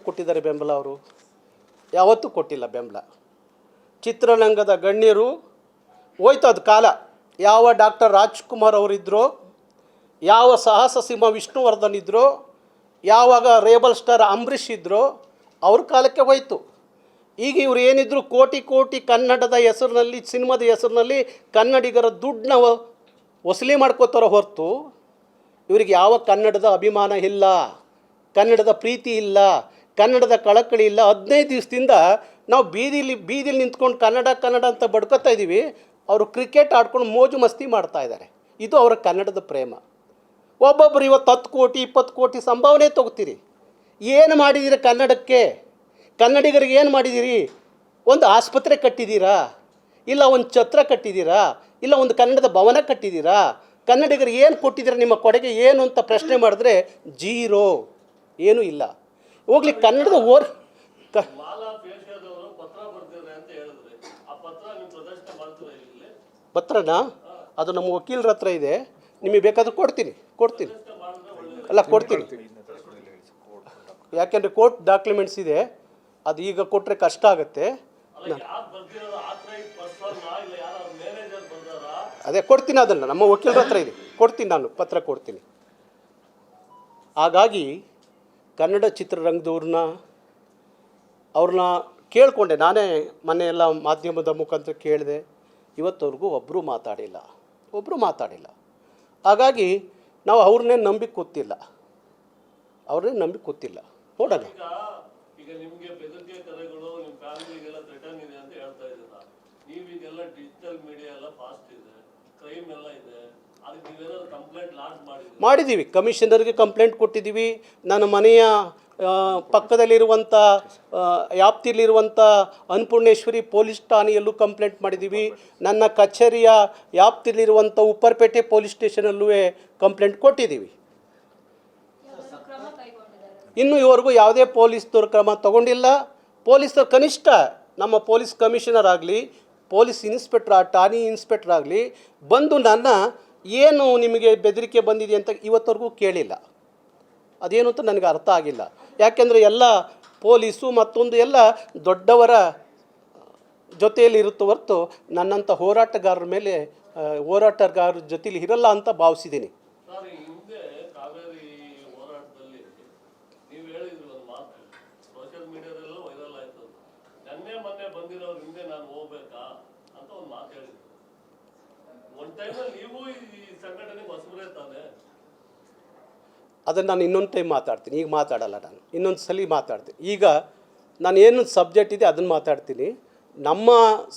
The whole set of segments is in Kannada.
ಕೊಟ್ಟಿದ್ದಾರೆ ಬೆಂಬಲ ಅವರು? ಯಾವತ್ತೂ ಕೊಟ್ಟಿಲ್ಲ ಬೆಂಬಲ? ಚಿತ್ರರಂಗದ ಗಣ್ಯರು, ಹೋಯ್ತು ಅದು ಕಾಲ. ಯಾವ ಡಾಕ್ಟರ್ ರಾಜ್ಕುಮಾರ್ ಅವರಿದ್ರೋ, ಯಾವ ಸಾಹಸ ಸಿಂಹ ವಿಷ್ಣುವರ್ಧನ್ ಇದ್ದರೋ ಯಾವಾಗ ರೇಬಲ್ ಸ್ಟಾರ್ ಅಂಬರೀಷ್ ಇದ್ದರೋ ಅವ್ರ ಕಾಲಕ್ಕೆ ಹೋಯ್ತು. ಈಗ ಇವ್ರು ಏನಿದ್ರು ಕೋಟಿ ಕೋಟಿ ಕನ್ನಡದ ಹೆಸರಿನಲ್ಲಿ, ಸಿನಿಮಾದ ಹೆಸರಿನಲ್ಲಿ ಕನ್ನಡಿಗರ ದುಡ್ಡನ್ನ ವಸೂಲಿ ಮಾಡ್ಕೋತಾರೋ ಹೊರತು, ಇವರಿಗೆ ಯಾವ ಕನ್ನಡದ ಅಭಿಮಾನ ಇಲ್ಲ, ಕನ್ನಡದ ಪ್ರೀತಿ ಇಲ್ಲ ಕನ್ನಡದ ಕಳಕಳಿ ಇಲ್ಲ. ಹದಿನೈದು ದಿವಸದಿಂದ ನಾವು ಬೀದಿಲಿ ಬೀದಿಲಿ ನಿಂತ್ಕೊಂಡು ಕನ್ನಡ ಕನ್ನಡ ಅಂತ ಬಡ್ಕೊತಾ ಇದ್ದೀವಿ. ಅವರು ಕ್ರಿಕೆಟ್ ಆಡ್ಕೊಂಡು ಮೋಜು ಮಸ್ತಿ ಮಾಡ್ತಾ ಇದ್ದಾರೆ. ಇದು ಅವರ ಕನ್ನಡದ ಪ್ರೇಮ. ಒಬ್ಬೊಬ್ಬರು ಇವತ್ತು ಹತ್ತು ಕೋಟಿ, ಇಪ್ಪತ್ತು ಕೋಟಿ ಸಂಭಾವನೆ ತಗೋತೀರಿ. ಏನು ಮಾಡಿದ್ದೀರಿ ಕನ್ನಡಕ್ಕೆ? ಕನ್ನಡಿಗರಿಗೆ ಏನು ಮಾಡಿದ್ದೀರಿ ಒಂದು ಆಸ್ಪತ್ರೆ ಕಟ್ಟಿದ್ದೀರಾ ಇಲ್ಲ ಒಂದು ಛತ್ರ ಕಟ್ಟಿದ್ದೀರಾ ಇಲ್ಲ ಒಂದು ಕನ್ನಡದ ಭವನ ಕಟ್ಟಿದ್ದೀರಾ ಕನ್ನಡಿಗರಿಗೆ ಏನು ಕೊಟ್ಟಿದ್ದೀರಾ ನಿಮ್ಮ ಕೊಡುಗೆ ಏನು ಅಂತ ಪ್ರಶ್ನೆ ಮಾಡಿದ್ರೆ ಜೀರೋ. ಏನೂ ಇಲ್ಲ. ಹೋಗ್ಲಿ ಕನ್ನಡದ ಓರ್ ಪತ್ರನ? ಅದು ನಮ್ಮ ವಕೀಲರ ಹತ್ರ ಇದೆ. ನಿಮಗೆ ಬೇಕಾದ್ರೆ ಕೊಡ್ತೀನಿ ಕೊಡ್ತೀನಿ. ಅಲ್ಲ ಕೊಡ್ತೀನಿ. ಯಾಕೆಂದರೆ ಕೋರ್ಟ್ ಡಾಕ್ಯುಮೆಂಟ್ಸ್ ಇದೆ. ಅದು ಈಗ ಕೊಟ್ಟರೆ ಕಷ್ಟ ಆಗುತ್ತೆ. ಅದೇ ಕೊಡ್ತೀನಿ ಅದನ್ನು. ನಮ್ಮ ವಕೀಲರ ಹತ್ರ ಇದೆ. ಕೊಡ್ತೀನಿ ನಾನು ಪತ್ರ ಕೊಡ್ತೀನಿ. ಹಾಗಾಗಿ ಕನ್ನಡ ಚಿತ್ರರಂಗದವ್ರನ್ನ ಅವ್ರನ್ನ ಕೇಳಿಕೊಂಡೆ. ನಾನೇ ಮನೆಯೆಲ್ಲ ಮಾಧ್ಯಮದ ಮುಖಾಂತರ ಕೇಳಿದೆ. ಇವತ್ತವರೆಗೂ ಒಬ್ಬರು ಮಾತಾಡಿಲ್ಲ. ಒಬ್ಬರು ಮಾತಾಡಿಲ್ಲ. ಹಾಗಾಗಿ ನಾವು ಅವ್ರನ್ನೇ ನಂಬಿ ಕೂತಿಲ್ಲ. ಅವ್ರನ್ನೇ ನಂಬಿ ಕೂತಿಲ್ಲ. ನೋಡೋಣ. ಡಿಜಿಟಲ್ ಮೀಡಿಯಾ ಎಲ್ಲ ಫಾಸ್ಟ್ ಇದೆ. ಕ್ರೈಮ್ ಎಲ್ಲ ಇದೆ. ಮಾಡಿದ್ದೀವಿ. ಕಮಿಷನರ್ಗೆ ಕಂಪ್ಲೇಂಟ್ ಕೊಟ್ಟಿದ್ದೀವಿ. ನನ್ನ ಮನೆಯ ಪಕ್ಕದಲ್ಲಿರುವಂಥ ವ್ಯಾಪ್ತಿಯಲ್ಲಿರುವಂಥ ಅನ್ನಪೂರ್ಣೇಶ್ವರಿ ಪೊಲೀಸ್ ಠಾಣೆಯಲ್ಲೂ ಕಂಪ್ಲೇಂಟ್ ಮಾಡಿದ್ದೀವಿ. ನನ್ನ ಕಚೇರಿಯ ವ್ಯಾಪ್ತಿಯಲ್ಲಿರುವಂಥ ಉಪ್ಪರ್ಪೇಟೆ ಪೊಲೀಸ್ ಸ್ಟೇಷನಲ್ಲೂ ಕಂಪ್ಲೇಂಟ್ ಕೊಟ್ಟಿದ್ದೀವಿ. ಇನ್ನು ಇವರೆಗೂ ಯಾವುದೇ ಪೊಲೀಸ್ದವ್ರ ಕ್ರಮ ತಗೊಂಡಿಲ್ಲ. ಪೊಲೀಸರು ಕನಿಷ್ಠ ನಮ್ಮ ಪೊಲೀಸ್ ಕಮಿಷನರ್ ಆಗಲಿ, ಪೊಲೀಸ್ ಇನ್ಸ್ಪೆಕ್ಟ್ರ್ ಠಾಣೆ ಇನ್ಸ್ಪೆಕ್ಟ್ರ್ ಆಗಲಿ, ಬಂದು ನನ್ನ ಏನು ನಿಮಗೆ ಬೆದರಿಕೆ ಬಂದಿದೆ ಅಂತ ಇವತ್ತವರೆಗೂ ಕೇಳಿಲ್ಲ. ಅದೇನು ಅಂತ ನನಗೆ ಅರ್ಥ ಆಗಿಲ್ಲ. ಯಾಕೆಂದರೆ ಎಲ್ಲ ಪೊಲೀಸು ಮತ್ತೊಂದು ಎಲ್ಲ ದೊಡ್ಡವರ ಜೊತೆಯಲ್ಲಿ ಇರುತ್ತೆ ಹೊರತು ನನ್ನಂಥ ಹೋರಾಟಗಾರರ ಮೇಲೆ ಹೋರಾಟಗಾರರ ಜೊತೆಯಲ್ಲಿ ಇರಲ್ಲ ಅಂತ ಭಾವಿಸಿದ್ದೀನಿ. ಬಂದಿರೋರು ಹಿಂದೆ ನಾನು ಹೋಗ್ಬೇಕಾ ಅಂತ ಒಂದು ಮಾತು ಹೇಳಿದ್ರು. ಅದನ್ನು ನಾನು ಇನ್ನೊಂದು ಟೈಮ್ ಮಾತಾಡ್ತೀನಿ. ಈಗ ಮಾತಾಡಲ್ಲ ನಾನು. ಇನ್ನೊಂದು ಸಲ ಮಾತಾಡ್ತೀನಿ. ಈಗ ನಾನು ಏನು ಸಬ್ಜೆಕ್ಟ್ ಇದೆ ಅದನ್ನು ಮಾತಾಡ್ತೀನಿ. ನಮ್ಮ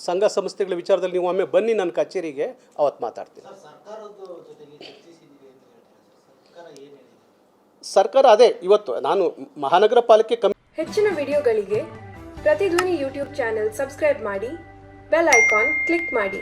ಸಂಘ ಸಂಸ್ಥೆಗಳ ವಿಚಾರದಲ್ಲಿ ನೀವು ಒಮ್ಮೆ ಬನ್ನಿ ನನ್ನ ಕಚೇರಿಗೆ ಅವತ್ತು ಮಾತಾಡ್ತೀನಿ. ಸರ್ ಸರ್ಕಾರದ ಜೊತೆಗೆ ಚರ್ಚಿಸಿದ್ದೀವಿ ಅಂತ ಹೇಳ್ತಾರೆ ಸರ್? ಸರ್ಕಾರ ಏನು ಹೇಳಿದೆ? ಸರ್ಕಾರ ಅದೇ ಇವತ್ತು ನಾನು ಮಹಾನಗರ ಪಾಲಿಕೆ ಕಮಿ ಹೆಚ್ಚಿನ ವಿಡಿಯೋಗಳಿಗೆ ಪ್ರತಿಧ್ವನಿ ಯೂಟ್ಯೂಬ್ ಚಾನೆಲ್ ಸಬ್ಸ್ಕ್ರೈಬ್ ಮಾಡಿ ಬೆಲ್ ಐಕಾನ್ ಕ್ಲಿಕ್ ಮಾಡಿ.